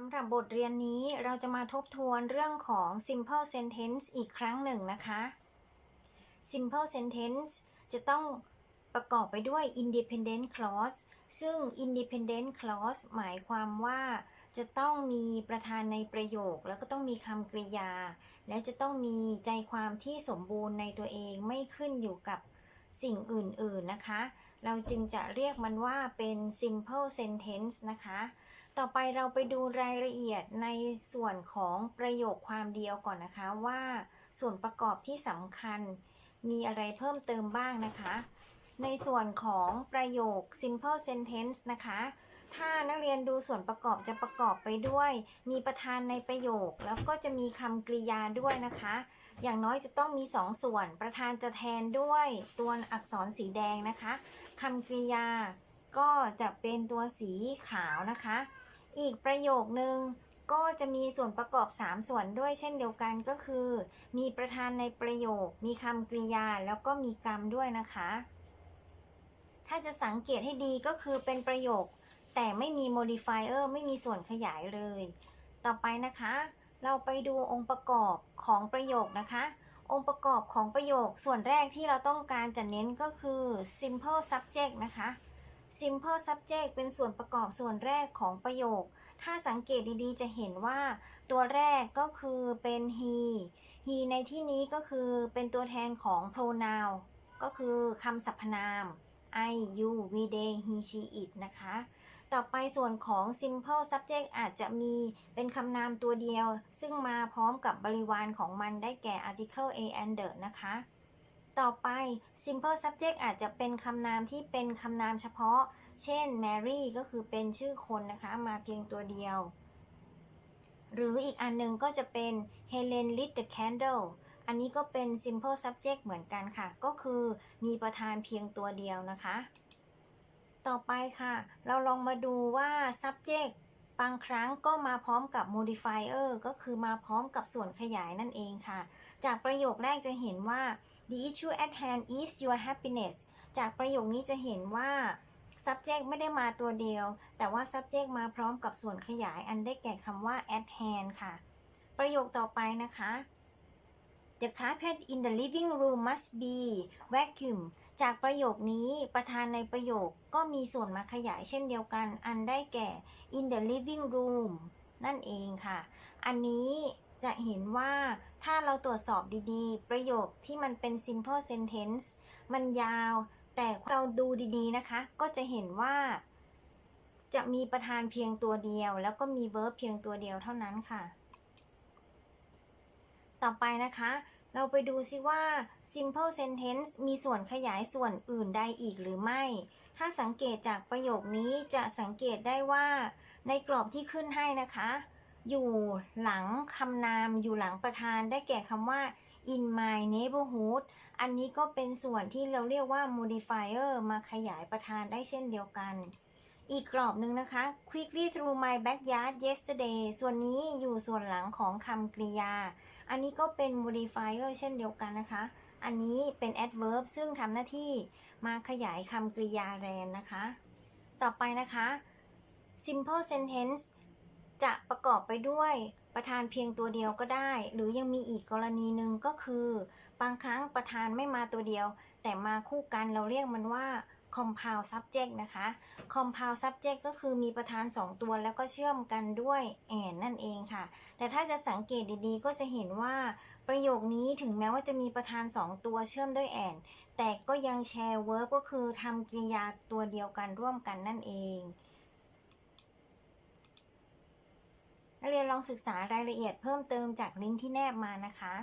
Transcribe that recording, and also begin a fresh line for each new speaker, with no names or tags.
สำหรับบทเรียนนี้เราจะมาทบทวนเรื่องของ simple sentence อีกครั้งหนึ่งนะคะ simple sentence จะต้องประกอบไปด้วย independent clause ซึ่ง independent clause หมายความว่าจะต้องมีประธานในประโยค แล้วก็ต้องมีคำกริยา และจะต้องมีใจความที่สมบูรณ์ในตัวเองไม่ขึ้นอยู่กับสิ่งอื่นๆนะคะ เราจึงจะเรียกมันว่าเป็น simple sentence นะคะ ต่อไปเราไปดูรายละเอียดในส่วนของประโยคความเดียวก่อนนะคะว่าส่วนประกอบที่สำคัญมีอะไรเพิ่มเติมบ้างนะคะ ในส่วนของประโยค simple sentence นะคะ ถ้านักเรียนดูส่วนประกอบจะประกอบไปด้วย มีประธานในประโยค แล้วก็จะมีคำกริยาด้วยนะคะ อย่างน้อยจะต้องมี2ส่วน ประธานจะแทนด้วยตัวอักษรสีแดงนะคะคำกริยาก็จะเป็นตัวสีขาวนะคะ อีกประโยคนึงก็จะมีส่วนประกอบ 3 ส่วนด้วยเช่นเดียวกันก็คือ มีประธานในประโยค มีคำกริยาแล้วก็มีกรรมด้วยนะคะ ถ้าจะสังเกตให้ดีก็คือเป็นประโยค แต่ไม่มี modifier ไม่มีส่วนขยายเลย ต่อไปนะคะ เราไปดูองค์ประกอบของประโยคนะคะ องค์ประกอบของประโยคส่วนแรกที่เราต้องการจะเน้นก็คือ simple subject นะคะ simple subject เป็นส่วนประกอบส่วนแรกของประโยค ถ้าสังเกตดีๆ จะเห็นว่าตัวแรกก็คือเป็น he he ในที่นี้ก็คือเป็นตัวแทนของ pronoun ก็คือคำสรรพนาม I you we they he she it นะคะ ต่อไปส่วนของ simple subject อาจจะมีเป็นคำนามตัวเดียว ซึ่งมาพร้อมกับบริวารของมันได้แก่ article a and the นะคะ ต่อไป simple subject อาจจะเป็นคำนามที่เป็นคำนามเฉพาะ เช่น Mary ก็คือเป็นชื่อคนนะคะ มาเพียงตัวเดียว หรืออีกอันหนึงก็จะเป็น Helen lit the candle อันนี้ก็เป็น simple subject เหมือนกันค่ะ ก็คือมีประธานเพียงตัวเดียวนะคะ ต่อไปค่ะ เราลองมาดูว่า subject บางครั้งก็มาพร้อมกับ modifier ก็คือมาพร้อมกับส่วนขยายนั่นเองค่ะ จากประโยคแรกจะเห็นว่า the issue at hand is your happiness จากประโยคนี้จะเห็นว่า subject ไม่ได้มาตัวเดียว แต่ว่า subject มาพร้อมกับส่วนขยายอันได้แก่คำว่า at hand ค่ะ ประโยคต่อไปนะคะ The carpet in the living room must be vacuum จากประโยคนี้ประธานในประโยคก็มีส่วนมาขยายเช่นเดียวกัน อันได้แก่ in the living room นั่นเองค่ะ อันนี้จะเห็นว่าถ้าเราตรวจสอบดีๆ ประโยคที่มันเป็น simple sentence มันยาว แต่เราดูดีๆนะคะ ก็จะเห็นว่า จะมีประธานเพียงตัวเดียว แล้วก็มี verb เพียงตัวเดียวเท่านั้นค่ะ ต่อไปนะคะ เราไปดูซิว่า simple sentence มีส่วนขยายส่วนอื่นใดอีกหรือไม่ ถ้าสังเกตจากประโยคนี้จะสังเกตได้ว่า ในกรอบที่ขึ้นให้นะคะ อยู่หลังคำนามอยู่หลังประธานได้แก่คำว่า in my neighborhood อันนี้ก็เป็นส่วนที่เราเรียกว่า modifier มาขยายประธานได้เช่นเดียวกัน อีกกรอบหนึ่งนะคะ quickly through my backyard yesterday ส่วนนี้อยู่ส่วนหลังของคำกริยา อันนี้ก็เป็น modifier เช่นเดียวกันนะคะ อันนี้เป็น adverb ซึ่งทำหน้าที่มาขยายคำกริยาแรนนะคะ ต่อไปนะคะ simple sentence จะประกอบไปด้วยประธานเพียงตัวเดียวก็ได้ หรือยังมีอีกกรณีหนึ่งก็คือ บางครั้งประธานไม่มาตัวเดียว แต่มาคู่กันเราเรียกมันว่า compound subject นะคะ compound subject ก็คือมีประธาน 2 ตัวแล้วก็เชื่อมกันด้วย and นั่นเองค่ะ แต่ถ้าจะสังเกตดีๆ ก็จะเห็นว่าประโยคนี้ถึงแม้ว่าจะมีประธาน 2 ตัวเชื่อมด้วย and แต่ก็ยังแชร์ verb ก็คือทำกริยาตัวเดียวกันร่วมกันนั่นเองนักเรียนลองศึกษารายละเอียดเพิ่มเติมจากลิงก์ที่แนบมานะคะ